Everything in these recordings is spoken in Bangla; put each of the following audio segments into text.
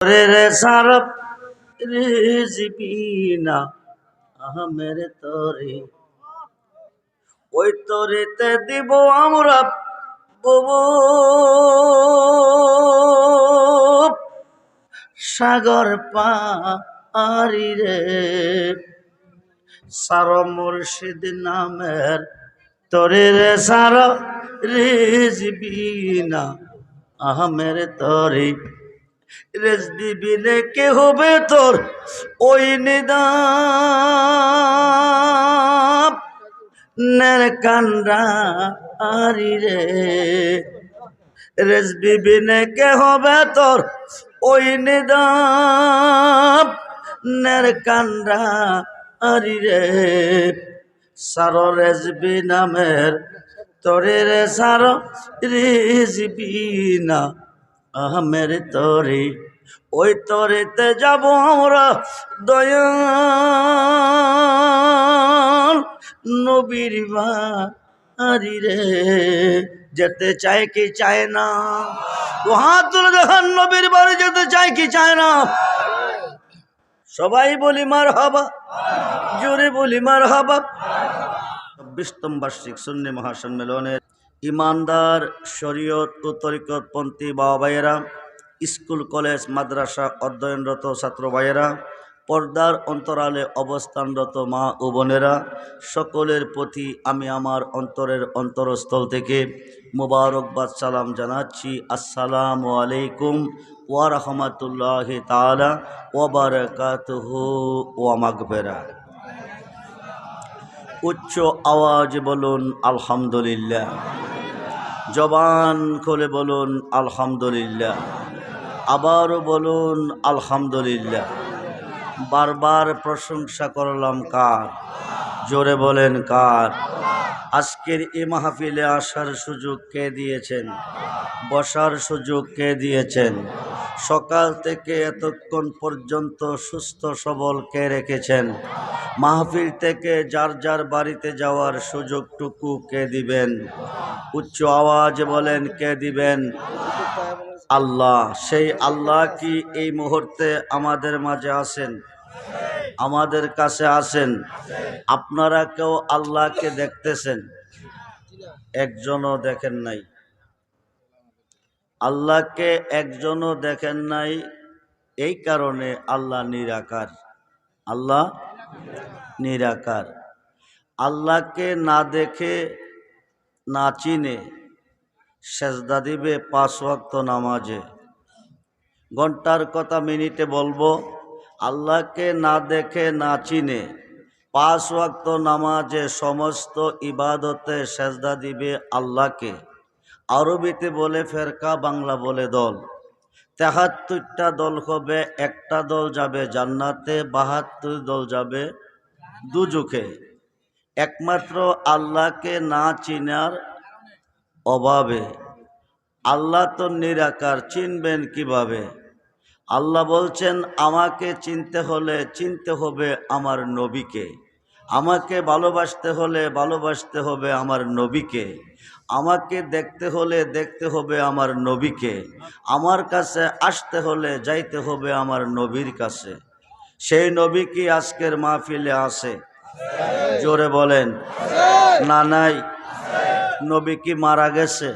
রে রে আহমের তরে। ওই দিব আমরা ববু। সাগর পারি রে। সার মুর্শিদ নামের তরে রে সার রিজবিনা আহমের তরে। রেজ দিবি কে হবে তোর? ওই নিদাম নের কান্ডা আরি রে। রেজ বিবিনে কে হবে তোর? ওই নিদাম নের কান্ডা আরি রে। সার রেজবি নামের, তোরে রে সার রিজবি না। আহমের তরে, ওই তরেতে যাব আমরা দয়াল। নবীর বাড়ি রে, যেতে চায় কি চায় না? তো হাত তুলে দেখান নবীর বাড়ি যেতে চায় কি চায় না? সবাই বলি মার হাবা জোরে বলি মার হাবা চব্বিশতম বার্ষিক সুন্নি মহাসম্মেলনের ইমানদার, শরীয়ত ও তরিকতপন্থী বাবা ভাইয়েরা স্কুল, কলেজ, মাদ্রাসা অধ্যয়নরত ছাত্র ভাইয়েরা, পর্দার অন্তরালে অবস্থানরত মা ও বোনেরা, সকলের প্রতি আমি আমার অন্তরের অন্তরস্থল থেকে মোবারকবাদ সালাম জানাচ্ছি। আসসালামু আলাইকুম ওয়া রহমতুল্লাহ তালা ওয়া মাগফিরা উচ্চ আওয়াজ বলুন, আলহামদুলিল্লাহ। জবান খুলে বলুন, আলহামদুলিল্লাহ। আবারও বলুন, আলহামদুলিল্লাহ। বারবার প্রশংসা করলাম কার? জোরে বলেন কার? আজকের এ মাহফিলে আসার সুযোগ কে দিয়েছেন? বসার সুযোগ কে দিয়েছেন? সকাল থেকে এতক্ষণ পর্যন্ত সুস্থ সবল কে রেখেছেন? মাহফিল থেকে যার যার বাড়িতে যাওয়ার সুযোগটুকু কে দিবেন? উচ্চ আওয়াজ বলেন, কে দিবেন? আল্লাহ। সেই আল্লাহ কি এই মুহূর্তে আমাদের মাঝে আছেন? আমাদের কাছে আছেন। আপনারা কেউ আল্লাহকে দেখতেছেন? একজনও দেখেন নাই। আল্লাহকে একজনও দেখেন নাই। এই কারণে আল্লাহ নিরাকার। আল্লাহ নিরাকার। আল্লাহকে না দেখে, না চিনে সেজদা দিবে পাঁচ ওয়াক্ত নামাজে। ঘণ্টার কথা মিনিটে বলব, আল্লাহকে না দেখে, না চিনে পাঁচ ওয়াক্ত নামাজে সমস্ত ইবাদতে সেজদা দিবে আল্লাহকে। আরবিতে বলে ফেরকা, বাংলা বলে দল। তেহাত্তরটা দল হবে, একটা দল যাবে জান্নাতে, বাহাত্তর দল যাবে দুজুকে। একমাত্র আল্লাহকে না চিনার অভাবে। আল্লাহ তো নিরাকার, চিনবেন কীভাবে? আল্লাহ বলছেন, আমাকে চিনতে হলে চিনতে হবে আমার নবীকে। আমাকে ভালোবাসতে হলে ভালোবাসতে হবে আমার নবীকে। আমাকে দেখতে হলে দেখতে হবে আমার নবীকে। আমার কাছে আসতে হলে যাইতে হবে আমার নবীর কাছে। সেই নবী কি আজকের মাহফিলে আসে জোরে বলেন। না, নাই। নবী কি মারা গেছে?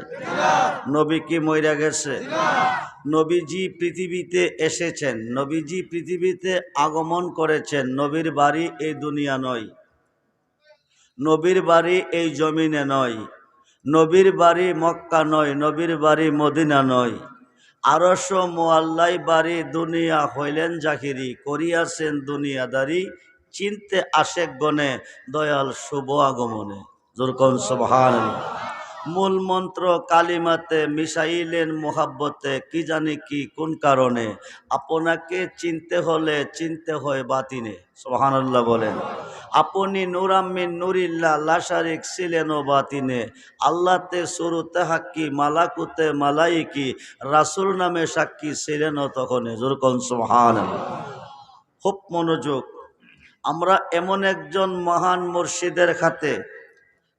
নবী কি মইরা গেছে? নবীজি পৃথিবীতে এসেছেন। নবীজি পৃথিবীতে আগমন করেছেন। নবীর বাড়ি এই দুনিয়া নয়। নবীর বাড়ি এই জমিনে নয়। নবীর বাড়ি মক্কা নয়, নবীর বাড়ি মদিনা নয়। আরশ মোয়াল্লাই বাড়ি দুনিয়া হইলেন জাকিরি, করিয়াছেন দুনিয়াদারি, চিনতে আশেক গণে দয়াল শুভ আগমনে। দুর্গম সবহান মূল মন্ত্র কালিমাতে মিশাইলেন মোহাব্বতে কি জানি কি, কোন কারণে? আপনাকে চিনতে হলে চিনতে হয় বাতিনে। সোহানাল্লাহ বলেন। আপনি নুরাম্মিন নুরিল্লা লাশারিক ছিলেন ও বাতিনে। আল্লাহতে শুরুতে হাক্কি, মালাকুতে মালাইকি, রাসুল নামে সাক্ষী ছিলেন ও তখন জোরকন সোহান খুব মনোযোগ। আমরা এমন একজন মহান মুর্শিদের খাতে,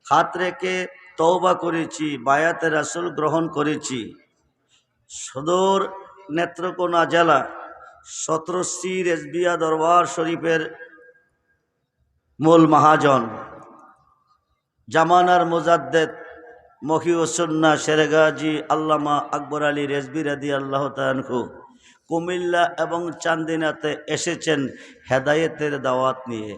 খাত রেখে তওবা করেছি, বায়াতে রাসুল গ্রহণ করেছি। সদর নেত্রকোনা জেলা সতেরো সি রেজবিয়া দরবার শরীফের মূল মহাজন। জামানার মুজাদ্দেদ মহিউসন্না শেরেগাজি আল্লামা আকবর আলী রেজবি রাদি আল্লাহ তানহু কুমিল্লা এবং চান্দিনাতে এসেছেন হেদায়েতের দাওয়াত নিয়ে।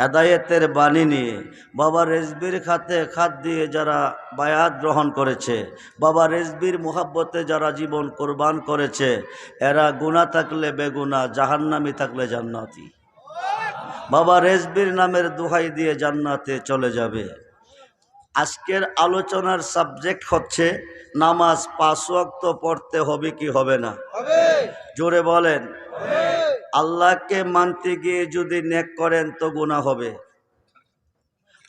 হেদায়েতের বাণী নিয়ে। বাবা রেজবির খাতে খাত দিয়ে যারা বায়াত গ্রহণ করেছে বাবা রেজবির মোহাব্বতে যারা জীবন কোরবান করেছে এরা গুণা থাকলে বেগুনা জাহান্নামি থাকলে জান্নাতি বাবা রেজবির নামের দোহাই দিয়ে জান্নাতে চলে যাবে। আজকের আলোচনার সাবজেক্ট হচ্ছে নামাজ পাঁচ ওয়াক্ত পড়তে হবে কি হবে না? জোরে বলেন। আল্লাহকে মানতে গিয়ে যদি নেক করেন তো গুণা হবে।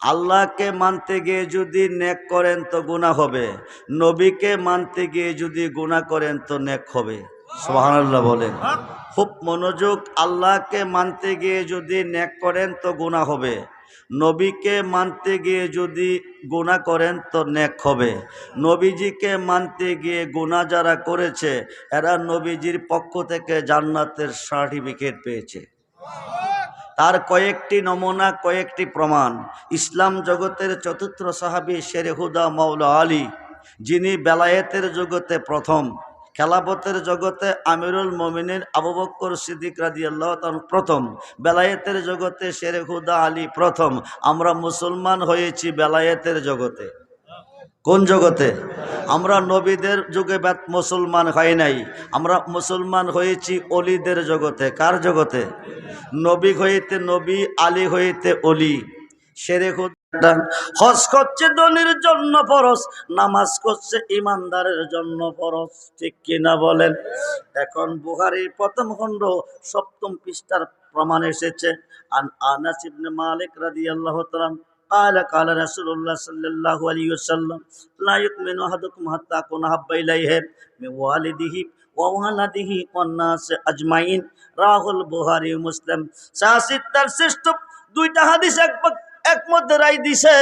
আল্লাহকে মানতে গিয়ে যদি নেক করেন তো গুণা হবে। নবীকে মানতে গিয়ে যদি গুণা করেন তো নেক হবে। সোহানাল্লাহ বলেন। খুব মনোযোগ আল্লাহকে মানতে গিয়ে যদি নেক করেন তো গুণা হবে। নবীকে মানতে গিয়ে যদি গুণা করেন তো নেক হবে। নবীজিকে মানতে গিয়ে গুণা যারা করেছে, এরা নবীজির পক্ষ থেকে জান্নাতের সার্টিফিকেট পেয়েছে। তার কয়েকটি নমুনা, কয়েকটি প্রমাণ। ইসলাম জগতের চতুর্থ সাহাবি শেরেহুদা মৌলা আলী, যিনি বেলায়েতের জগতে প্রথম খেলাপথের জগতে আমিরুল মমিনের আবু বক্কর সিদ্দিক রাজি আল্লাহ প্রথম, বেলায়েতের জগতে শেরে হুদা আলী প্রথম, আমরা মুসলমান হয়েছি বেলায়েতের জগতে। কোন জগতে? আমরা নবীদের যুগে মুসলমান হয় নাই, আমরা মুসলমান হয়েছি অলিদের জগতে। কার জগতে? নবী হইতে নবী, আলী হইতে অলি। সেরে হজ করছে দলির জন্য ফরস নামাজ করছে ইমানদারের জন্য ফরস ঠিক কিনা বলেন এখন বুহারির প্রথম খণ্ড সপ্তম পৃষ্ঠার প্রমাণ এসেছে আন আনাস ইবনে মালিক রাদিয়াল্লাহু তাআলা قال قال رسول الله صلى الله عليه وسلم لا يؤمن أحدكم حتى أكون أحب إليه من والده وولده والناس أجمعين রাহুল বুহারি মুসলিম সাহসিত্তার শ্রেষ্ঠ দুইটা হাদিস এক একমত রায় দিছে।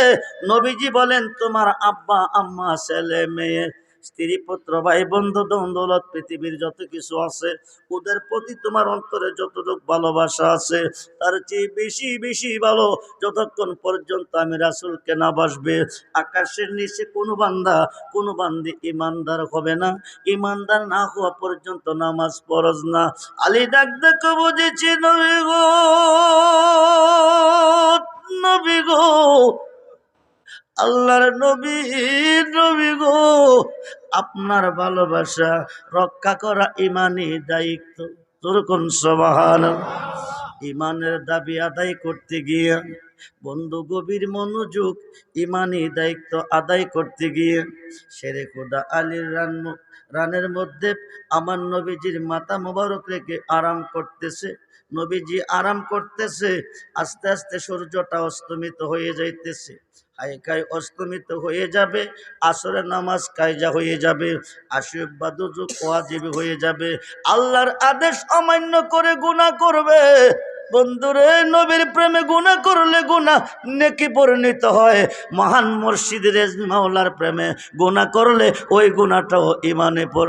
নবীজি বলেন তোমার আব্বা আম্মা ছেলে মেয়ে স্ত্রী পুত্র ভাই বন্ধু দৌলত পৃথিবীর যত কিছু আছে, ওদের প্রতি তোমার অন্তরে যতটুকু ভালোবাসা আছে, তার চেয়ে বেশি বেশি ভালো যতক্ষণ পর্যন্ত আমি রাসুলকে না বাসবে। আকাশের নিচে কোনো বান্দা, কোনো বান্দি ইমানদার হবে না। ইমানদার না হওয়া পর্যন্ত নামাজ পরজ না। আলী ডাক দেখো, বুঝেছি নবী গো নবী গো। আল্লাহর নবী নবী গো। আপনার ভালোবাসা রক্ষা করা ইমানি দায়িত্ব। তোরকম সবাহান ইমানের দাবি আদায় করতে গিয়ে, বন্ধু গভীর মনোযোগ ইমানি দায়িত্ব আদায় করতে গিয়ে শেরে খোদা আলীর রান রানের মধ্যে আমার নবীজির মাথা মোবারক রেখে আরাম করতেছে। নবীজি আরাম করতেছে, আস্তে আস্তে সূর্যটা অস্তমিত হয়ে যাইতেছে। হাইকাই অস্তমিত হয়ে যাবে, আসরের নামাজ কায়জা হয়ে যাবে আশিব বাদুযুগ ওয়াজিব হয়ে যাবে। আল্লাহর আদেশ অমান্য করে গুনাহ করবে। বন্ধুরে, নবীর প্রেমে গুনাহ করলে গুনাহ নেকি পরিণত হয়। মহান মুর্শিদ রেজমি মাওলার প্রেমে গুনাহ করলে ওই গুনাহটাও ইমানে পরিণত